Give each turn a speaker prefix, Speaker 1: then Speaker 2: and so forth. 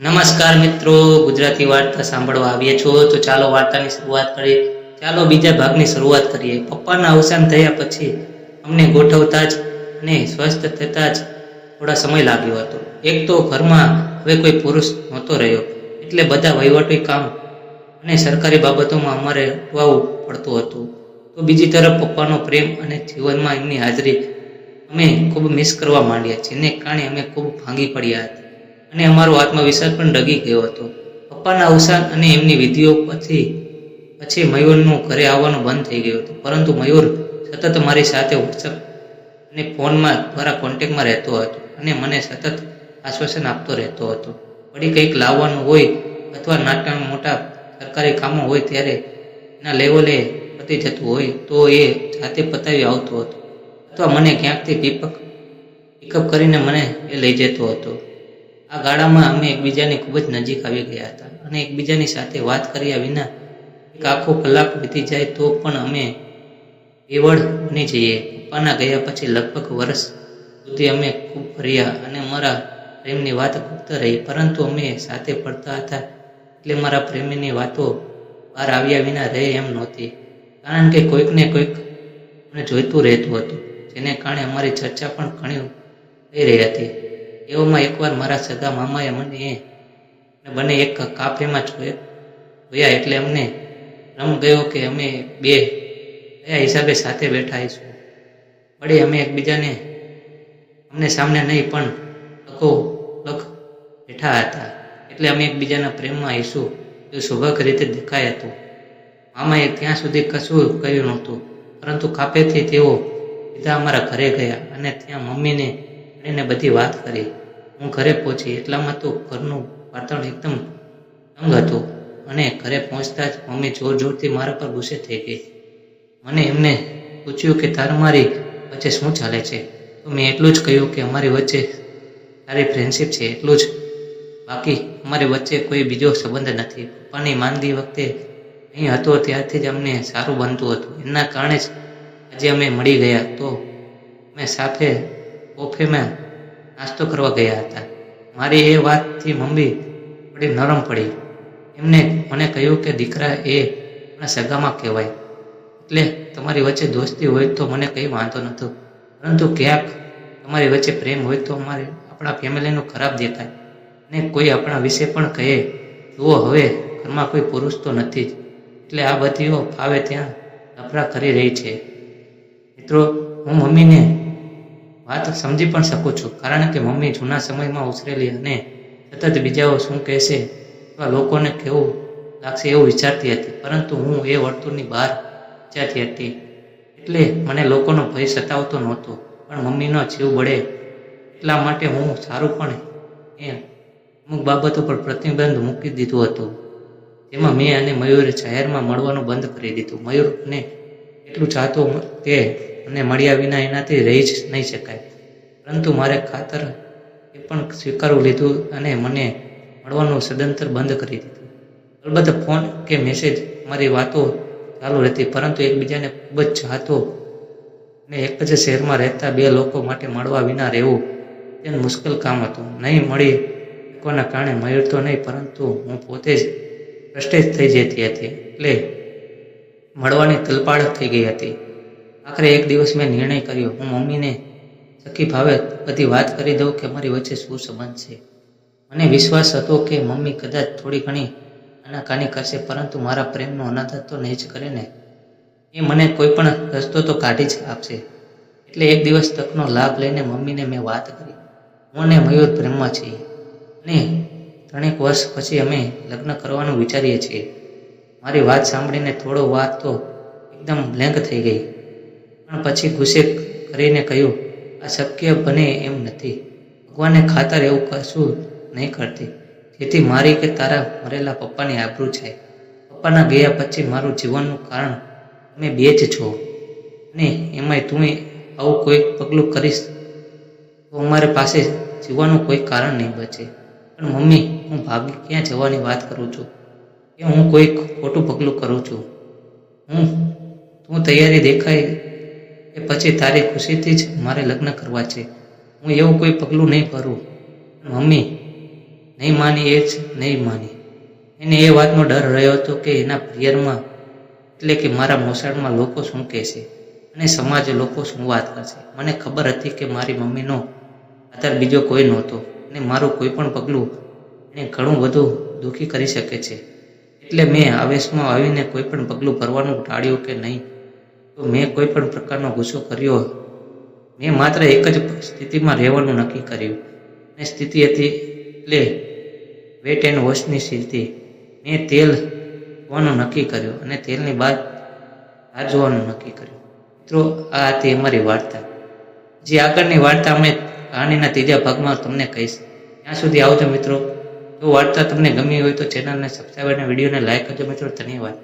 Speaker 1: નમસ્કાર મિત્રો, ગુજરાતી વાર્તા સાંભળવા આવ્યા છો. તો ચાલો વાર્તાની શરૂઆત કરીએ. ચાલો બીજા ભાગની શરૂઆત કરીએ. પપ્પાના અવસાન થયા પછી અમને ગોઠવતા જ અને સ્વસ્થ થતા જ થોડા સમય લાગ્યો હતો. એક તો ઘરમાં હવે કોઈ પુરુષ નહોતો રહ્યો. એટલે બધા વહીવટી કામ અને સરકારી બાબતોમાં અમારે અટવાવું પડતું હતું. તો બીજી તરફ પપ્પાનો પ્રેમ અને જીવનમાં એમની હાજરી અમે ખૂબ મિસ કરવા માંડ્યા. જેને કારણે અમે ખૂબ ભાંગી પડ્યા હતા. અને અમારો આત્મવિશ્વાસ પણ ડગી ગયો હતો. પપ્પાના અવસાન અને એમની વિધિઓ પછી પછી મયુરનું ઘરે આવવાનું બંધ થઈ ગયું હતું. પરંતુ મયુર સતત મારી સાથે વોટ્સઅપ અને ફોનમાં દ્વારા કોન્ટેક્ટમાં રહેતો હતો અને મને સતત આશ્વાસન આપતો રહેતો હતો. વળી કંઈક લાવવાનું હોય અથવા નાના મોટા સરકારી કામો હોય ત્યારે એના લેવલે પતી જતું હોય તો એ જાતે પતાવી આવતો હતો. અથવા મને ક્યાંકથી પીપક પિકઅપ કરીને મને એ લઈ જતો હતો. આ ગાળામાં અમે એકબીજાની ખૂબ જ નજીક આવી ગયા હતા અને એકબીજાની સાથે વાત કર્યા વિના એક આખો કલાક વીતી જાય તો પણ અમે બેવડ બની જઈએ. પપ્પાના ગયા પછી લગભગ વર્ષ સુધી અમે ખૂબ ફર્યા અને મારા પ્રેમની વાત ગુપ્ત રહી, પરંતુ અમે સાથે ફરતા હતા એટલે મારા પ્રેમીની વાતો બહાર આવ્યા વિના રહે એમ નહોતી. કારણ કે કોઈકને કોઈક મને જોઈતું રહેતું હતું, જેને કારણે અમારી ચર્ચા પણ ઘણી થઈ રહી હતી. એવામાં એકવાર મારા સગા મામાએ મને એ બંને એક કાફેમાં જોયા જોયા એટલે અમને રમ ગયો કે અમે બે કયા હિસાબે સાથે બેઠા હઈશું વળી અમે એકબીજાને અમને સામને નહીં, પણ લખો, લખ બેઠા હતા. એટલે અમે એકબીજાના પ્રેમમાં આવીશું એ સ્વાભાવિક રીતે દેખાય હતું. મામાએ ત્યાં સુધી કશું કહ્યું નહોતું. પરંતુ કાફેથી તેઓ સીધા અમારા ઘરે ગયા અને ત્યાં મમ્મીને એને બધી વાત કરી. હું ઘરે પહોંચી એટલામાં તો ઘરનું વાતાવરણ એકદમ તંગ હતું. અને ઘરે પહોંચતા જ મમ્મી જોર જોરથી મારા પર ગુસ્સે થઈ ગઈ. મને એમને પૂછ્યું કે તાર મારી વચ્ચે શું ચાલે છે? તો મેં એટલું જ કહ્યું કે અમારી વચ્ચે સારી ફ્રેન્ડશિપ છે. એટલું જ. બાકી અમારી વચ્ચે કોઈ બીજો સંબંધ નથી. પપ્પાની માંદગી વખતે અહીં હતો ત્યારથી જ અમને સારું બનતું હતું. એના કારણે જ આજે અમે મળી ગયા. તો અમે સાથે કોફેમાં નાસ્તો કરવા ગયા હતા. મારી એ વાતથી મમ્મી થોડી નરમ પડી. એમને મને કહ્યું કે દીકરા એ આપણા સગામાં કહેવાય. એટલે તમારી વચ્ચે દોસ્તી હોય તો મને કંઈ વાંધો નહોતો. પરંતુ ક્યાંક તમારી વચ્ચે પ્રેમ હોય તો અમારે આપણા ફેમિલીનું ખરાબ દેખાય. ને કોઈ આપણા વિશે પણ કહે, જુઓ, હવે ઘરમાં કોઈ પુરુષ તો નથી જ. એટલે આ બધીઓ ફાવે ત્યાં નફરા કરી રહી છે. મિત્રો, હું મમ્મીને વાત સમજી પણ શકું છું. કારણ કે મમ્મી જૂના સમયમાં ઉછરેલી અને સતત બીજાઓ શું કહેશે અથવા લોકોને કેવું લાગશે એવું વિચારતી હતી. પરંતુ હું એ વર્તુળની બહાર વિચારતી હતી. એટલે મને લોકોનો ભય સતાવતો નહોતો. પણ મમ્મીનો જીવ બળે એટલા માટે હું સારું પણ એ અમુક બાબતો પર પ્રતિબંધ મૂકી દીધું હતું. જેમાં મેં અને મયુરે જાહેરમાં મળવાનું બંધ કરી દીધું. મયુર અને એટલું ચાહતો કે અને મળ્યા વિના એનાથી રહી જ નહીં શકાય. પરંતુ મારે ખાતર એ પણ સ્વીકારવું લીધું અને મને મળવાનું સદંતર બંધ કરી દીધું. અલબત્ત ફોન કે મેસેજ મારી વાતો ચાલુ રહેતી, પરંતુ એકબીજાને ખૂબ જ ચાહતો અને એક જ શહેરમાં રહેતા બે લોકો માટે મળવા વિના રહેવું તે મુશ્કેલ કામ હતું. નહીં મળી શકવાના કારણે મયુર તો નહીં, પરંતુ હું પોતે જ ભ્રષ્ટેજ થઈ જતી હતી. એટલે મળવાની તલપાડ થઈ ગઈ હતી. આખરે એક દિવસ મેં નિર્ણય કર્યો, હું મમ્મીને સખી ભાવે બધી વાત કરી દઉં કે મારી વચ્ચે શું સંબંધ છે. મને વિશ્વાસ હતો કે મમ્મી કદાચ થોડી ઘણી આનાકાની કરશે, પરંતુ મારા પ્રેમનો અનાદર તો નહીં જ કરે ને. એ મને કોઈ પણ રસ્તો તો કાઢી જ આપશે. એટલે એક દિવસ તકનો લાભ લઈને મમ્મીને મેં વાત કરી. હું અને મયુર પ્રેમમાં છીએ. અને ત્રણેક વર્ષ પછી અમે લગ્ન કરવાનું વિચારીએ છીએ. મારી વાત સાંભળીને થોડો વાત તો એકદમ બ્લેન્ક થઈ ગઈ. પછી ગુસ્સે કરીને કહ્યું, આ શક્ય બને એમ નથી. ભગવાનને ખાતર એવું કશું નહીં કરતી. જેથી મારી કે તારા મરેલા પપ્પાની આબરૂ છે. પપ્પાના ગયા પછી મારું જીવનનું કારણ તમે બે જ છો. અને એમાંય તું આવું કોઈ પગલું કરીશ તો અમારી પાસે જીવવાનું કોઈ કારણ નહીં બચે. પણ મમ્મી, હું ભાગી ક્યાં જવાની વાત કરું છું? કે હું કોઈ ખોટું પગલું કરું છું? હું, તું તૈયારી દેખાય એ પછી તારી ખુશીથી જ મારે લગ્ન કરવા છે. હું એવું કોઈ પગલું નહીં ભરું. મમ્મી, નહીં માની એ જ નહીં માની. એને એ વાતનો ડર રહ્યો હતો કે એના પ્રિયરમાં એટલે કે મારા મોસાળમાં લોકો શું કહેશે અને સમાજ લોકો શું વાત કરશે. મને ખબર હતી કે મારી મમ્મીનો આધાર બીજો કોઈ નહોતો અને મારું કોઈ પણ પગલું એને ઘણું બધું દુઃખી કરી શકે છે. એટલે મેં આવેશમાં આવીને કોઈ પણ પગલું ભરવાનું ટાળ્યું કે નહીં? તો મેં કોઈ પણ પ્રકારનો ગુસ્સો કર્યો મેં માત્ર એક જ સ્થિતિમાં રહેવાનું નક્કી કર્યું. અને સ્થિતિ હતી, એટલે વેટ એન્ડ વોશની સ્થિતિ. મેં તેલ જોવાનું નક્કી કર્યું અને તેલની બાદ રાહ જોવાનું નક્કી કર્યું. મિત્રો, આ હતી અમારી વાર્તા. જે આગળની વાર્તા અમે કહાનીના ત્રીજા ભાગમાં તમને કહીશ. ત્યાં સુધી આવજો મિત્રો. જો વાર્તા તમને ગમી હોય તો ચેનલને સબસ્ક્રાઈબ અને વિડીયોને લાઈક કરજો મિત્રો. ધન્યવાદ.